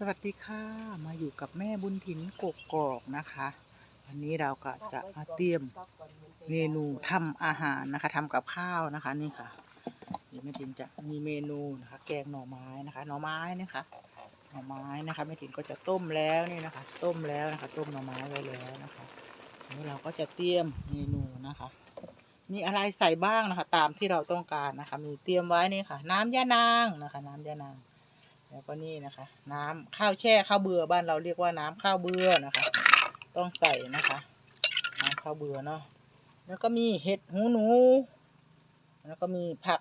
สวัสดีค่ะ มาอยู่กับแม่บุญถินกกกอกนะคะ วันนี้เราก็จะมาเตรียมเมนูทำอาหารนะคะทำกับข้าวนะคะนี่ค่ะเดี๋ยวแม่ถินจะมีเมนูนะคะ แกงหน่อไม้นะคะ หน่อไม้นะคะหน่อไม้นะคะแม่ถินก็จะต้มแล้วนี่นะคะ ต้มแล้วนะคะ ต้มหน่อไม้ไว้แล้วนะคะนี้เราก็จะเตรียมเมนูนะคะ มีอะไรใส่บ้างนะคะ ตามที่เราต้องการนะคะ มีเตรียมไว้นี่ค่ะ น้ำยะนางนะคะ น้ำยะนาง แล้วก็นี่นะคะ น้ำข้าวแช่ข้าวเบื่อบ้านเราเรียกว่าน้ำข้าวเบื่อนะคะ ต้องใส่นะคะน้ำข้าวเบื่อเนาะแล้วก็มีเห็ดหูหนู แล้วก็มีผัก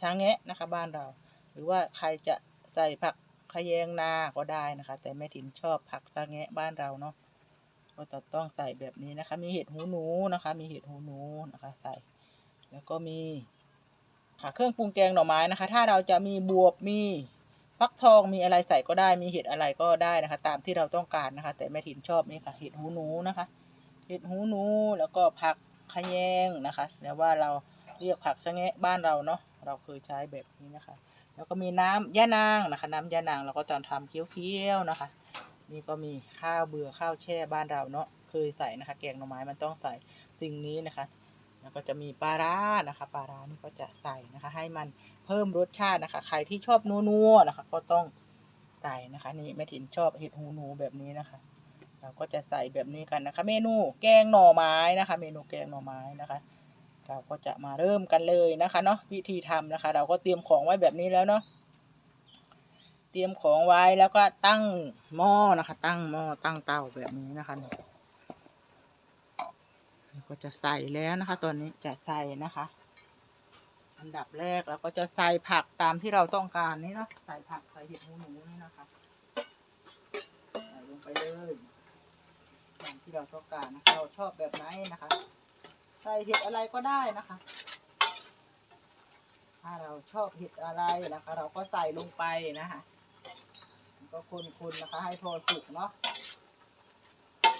ช้างแงะนะคะ บ้านเรา หรือว่าใครจะใส่ผักขแยงนาก็ได้นะคะ แต่แม่ถิ่นชอบผักช้างแงะบ้านเราเนาะก็จะต้องใส่แบบนี้นะคะ มีเห็ดหูหนูนะคะ มีเห็ดหูหนูนะคะ ใส่ แล้วก็มีค่ะเครื่องปรุงแกงหน่อไม้นะคะ ถ้าเราจะมีบวบมี ฟักทองมีอะไรใส่ก็ได้มีเห็ดอะไรก็ได้นะคะ ตามที่เราต้องการนะคะ แต่แม่ถิ่นชอบนี่ค่ะ เห็ดหูหนูนะคะ เห็ดหูหนูแล้วก็ผักขแยงนะคะแล้วว่าเราเรียกผักสะแงะบ้านเราเนาะเราเคยใช้แบบนี้นะคะ แล้วก็มีน้ำย่านางนะคะ น้ำย่านางเราก็จะทำเคี้ยวๆนะคะ นี่ก็มีข้าวเบื่อข้าวแช่บ้านเราเนาะเคยใส่นะคะ แกงหน่อไม้มันต้องใส่สิ่งนี้นะคะ แล้วก็จะมีปลาร้านะคะปลาร้านี่ก็จะใส่นะคะ ให้มัน เพิ่มรสชาตินะคะ ใครที่ชอบนัวๆนะคะ ก็ต้องใส่นะคะ นี่แม่ถิ่นชอบเห็ดหูหนูแบบนี้นะคะ เราก็จะใส่แบบนี้กันนะคะ เมนูแกงหน่อไม้นะคะ เมนูแกงหน่อไม้นะคะ เราก็จะมาเริ่มกันเลยนะคะเนาะวิธีทำนะคะ เราก็เตรียมของไว้แบบนี้แล้วเนาะเตรียมของไว้แล้วก็ตั้งหม้อนะคะ ตั้งหม้อตั้งเตาแบบนี้นะคะเราก็จะใส่แล้วนะคะ ตอนนี้จะใส่นะคะ อันดับแรกเราก็จะใส่ผักตามที่เราต้องการนี่เนาะใส่ผักใส่เห็ดหมูหนูนี่นะคะใส่ลงไปเลยตามที่เราต้องการนะคะเราชอบแบบไหนนะคะ ใส่เห็ดอะไรก็ได้นะคะ ถ้าเราชอบเห็ดอะไรนะคะ เราก็ใส่ลงไปนะคะก็คนๆนะคะ ให้พอสุกเนาะ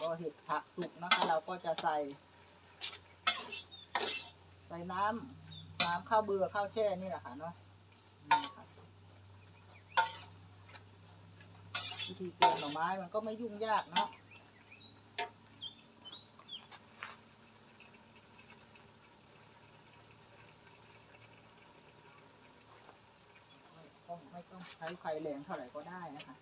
ก็เห็ดผักสุกนะคะ เราก็จะใส่ ใส่น้ำ น้ำข้าวเบื่อข้าวแช่นี่แหละค่ะเนาะวิธีแกงหน่อไม้มันก็ไม่ยุ่งยากเนาะไม่ต้องไม่ต้องใช้ไฟแรงเท่าไหร่ก็ได้นะคะ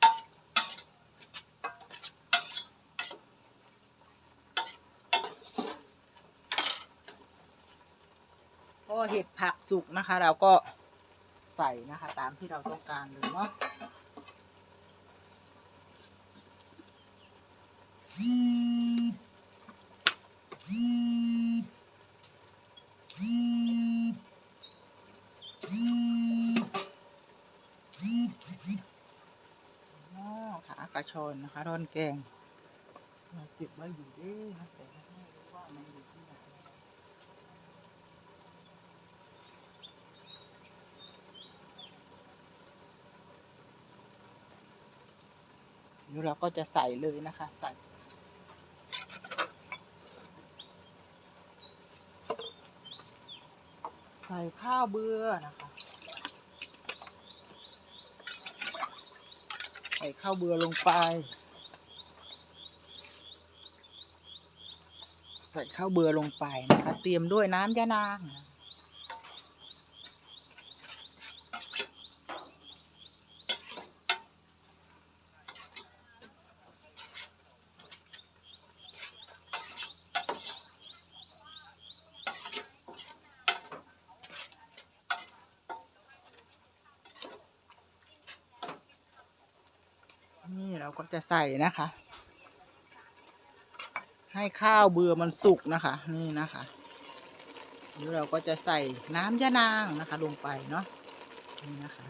เห็ดผักสุกนะคะ เราก็ใส่นะคะ ตามที่เราต้องการเลยเนาะขากระชอนนะคะร่อนแกงเราเก็บไว้อยู่ด้นะแต่ไม่รู้ว่ามันอยู่ที่ไหน เดี๋ยวเราก็จะใส่เลยนะคะ ใส่ ใส่ข้าวเบื่อนะคะ ใส่ข้าวเบื่อลงไป ใส่ข้าวเบื่อลงไปนะคะ เตรียมด้วยน้ำยะนางนะ ก็จะใส่นะคะ ให้ข้าวเบื่อมันสุกนะคะ นี่นะคะแล้วเราก็จะใส่น้ำยะนางนะคะ ลงไปเนาะนี่นะคะ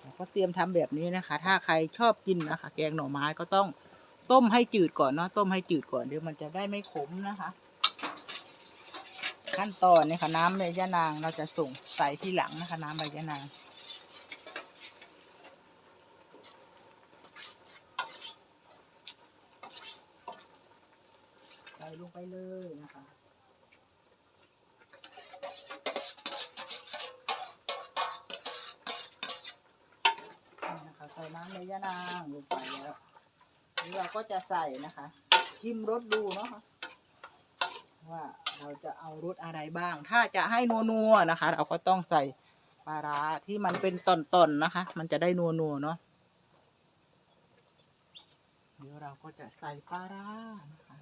เราก็เตรียมทำแบบนี้นะคะ ถ้าใครชอบกินนะคะ แกงหน่อไม้ก็ต้องต้มให้จืดก่อนเนาะต้มให้จืดก่อนเดี๋ยวมันจะได้ไม่ขมนะคะ ขั้นตอนนี่ยค่ะน้ำใบยะนางเราจะส่งใส่ที่หลังนะคะ น้ำใบยะนาง ส่ลงไปเลยนะคะนี่นะคะใส่น้ำในยานางลงไปแล้วนี่เราก็จะใส่นะคะชิมรสดูเนาะค่ะว่าเราจะเอารสอะไรบ้าง ถ้าจะให้นัวๆนะคะ เราก็ต้องใส่ปลาร้าที่มันเป็นตอนๆนะคะ มันจะได้นัวๆเนาะเดี๋ยวเราก็จะใส่ปลาร้านะคะ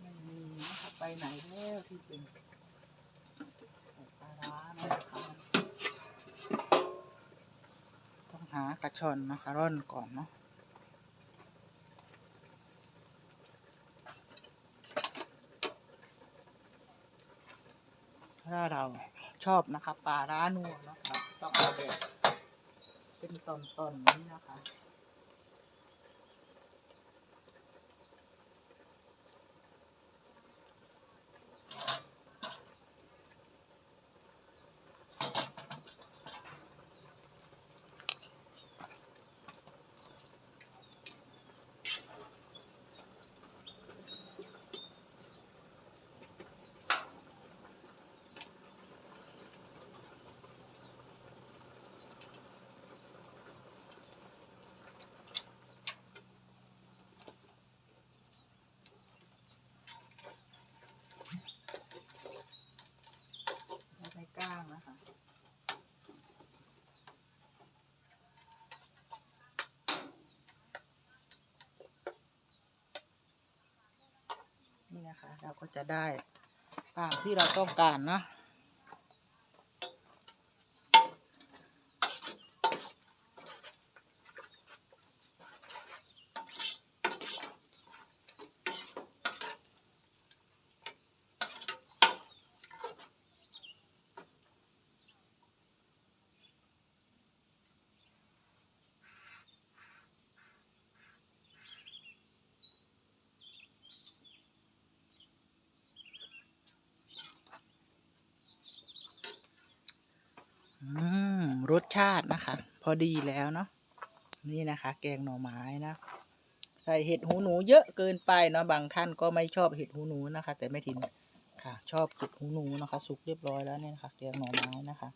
ไม่มีนะคะ ไปไหนแล้วที่เป็นปลาร้านะคะต้องหากระชอนนะคะร่อนก่อนเนาะถ้าเราชอบนะคะปลาร้านัวนะเราต้องเอาแบบเป็นตอนๆนี้นะคะ นี่นะคะ เราก็จะได้ตามที่เราต้องการนะ อืม รสชาตินะคะ พอดีแล้วเนาะนี่นะคะ แกงหน่อไม้นะ ใส่เห็ดหูหนูเยอะเกินไปเนาะบางท่านก็ไม่ชอบเห็ดหูหนูนะคะ แต่แม่ทินค่ะ ชอบเห็ดหูหนูนะคะ สุกเรียบร้อยแล้วเนี่ยนะคะแกงหน่อไม้นะคะ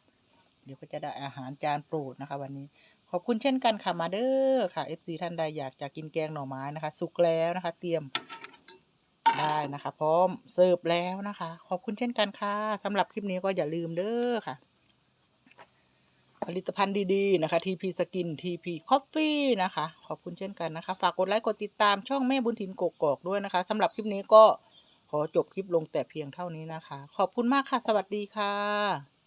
เดี๋ยวก็จะได้อาหารจานโปรดนะคะ วันนี้ขอบคุณเช่นกันค่ะมาเด้อค่ะ FC ท่านใดอยากจะกินแกงหน่อไม้นะคะ สุกแล้วนะคะ เตรียมได้นะคะ พร้อมเสิร์ฟแล้วนะคะ ขอบคุณเช่นกันค่ะสำหรับคลิปนี้ก็อย่าลืมเด้อค่ะ ผลิตภัณฑ์ดีๆ นะคะ TP Skin TP Coffee นะคะ ขอบคุณเช่นกันนะคะ ฝากกดไลค์กดติดตามช่องแม่บุญถินกกอกด้วยนะคะสำหรับคลิปนี้ก็ขอจบคลิปลงแต่เพียงเท่านี้นะคะ ขอบคุณมากค่ะ สวัสดีค่ะ